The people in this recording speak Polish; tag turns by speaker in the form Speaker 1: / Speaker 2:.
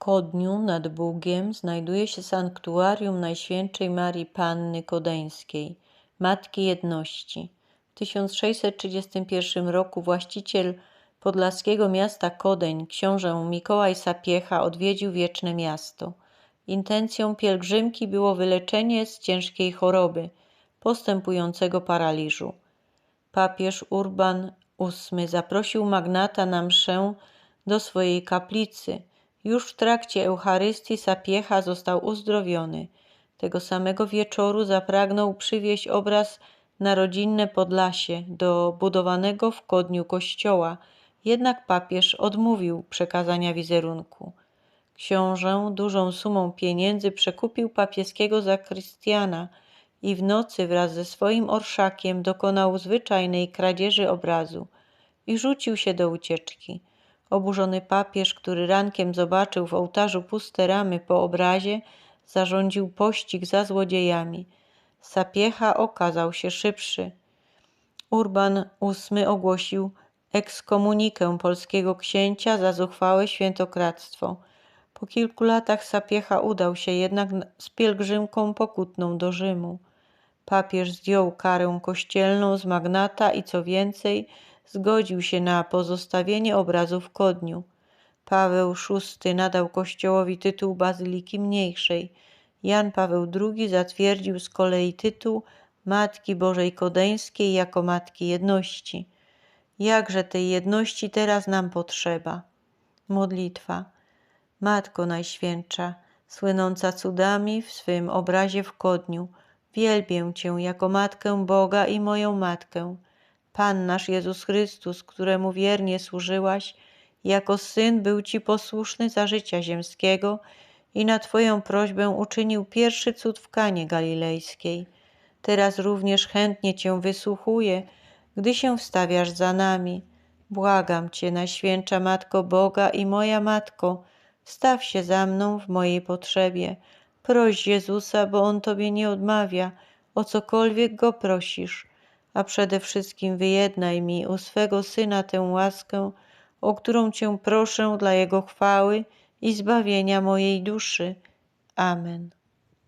Speaker 1: Kodniu nad Bugiem znajduje się sanktuarium Najświętszej Marii Panny Kodeńskiej, Matki Jedności. W 1631 roku właściciel podlaskiego miasta Kodeń, książę Mikołaj Sapiecha, odwiedził wieczne miasto. Intencją pielgrzymki było wyleczenie z ciężkiej choroby, postępującego paraliżu. Papież Urban VIII zaprosił magnata na mszę do swojej kaplicy. Już w trakcie Eucharystii Sapiecha został uzdrowiony. Tego samego wieczoru zapragnął przywieźć obraz na rodzinne Podlasie do budowanego w Kodniu kościoła, jednak papież odmówił przekazania wizerunku. Książę dużą sumą pieniędzy przekupił papieskiego zakrystiana i w nocy wraz ze swoim orszakiem dokonał zwyczajnej kradzieży obrazu i rzucił się do ucieczki. Oburzony papież, który rankiem zobaczył w ołtarzu puste ramy po obrazie, zarządził pościg za złodziejami. Sapiecha okazał się szybszy. Urban VIII ogłosił ekskomunikę polskiego księcia za zuchwałe świętokradztwo. Po kilku latach Sapiecha udał się jednak z pielgrzymką pokutną do Rzymu. Papież zdjął karę kościelną z magnata i co więcej, zgodził się na pozostawienie obrazu w Kodniu. Paweł VI nadał kościołowi tytuł Bazyliki Mniejszej. Jan Paweł II zatwierdził z kolei tytuł Matki Bożej Kodeńskiej jako Matki Jedności. Jakże tej jedności teraz nam potrzeba. Modlitwa. Matko Najświętsza, słynąca cudami w swym obrazie w Kodniu, wielbię Cię jako Matkę Boga i moją Matkę. Pan nasz Jezus Chrystus, któremu wiernie służyłaś, jako Syn był Ci posłuszny za życia ziemskiego i na Twoją prośbę uczynił pierwszy cud w Kanie Galilejskiej. Teraz również chętnie Cię wysłuchuję, gdy się wstawiasz za nami. Błagam Cię, Najświętsza Matko Boga i moja Matko, staw się za mną w mojej potrzebie. Proś Jezusa, bo On Tobie nie odmawia, o cokolwiek Go prosisz, a przede wszystkim wyjednaj mi u swego Syna tę łaskę, o którą Cię proszę dla Jego chwały i zbawienia mojej duszy. Amen.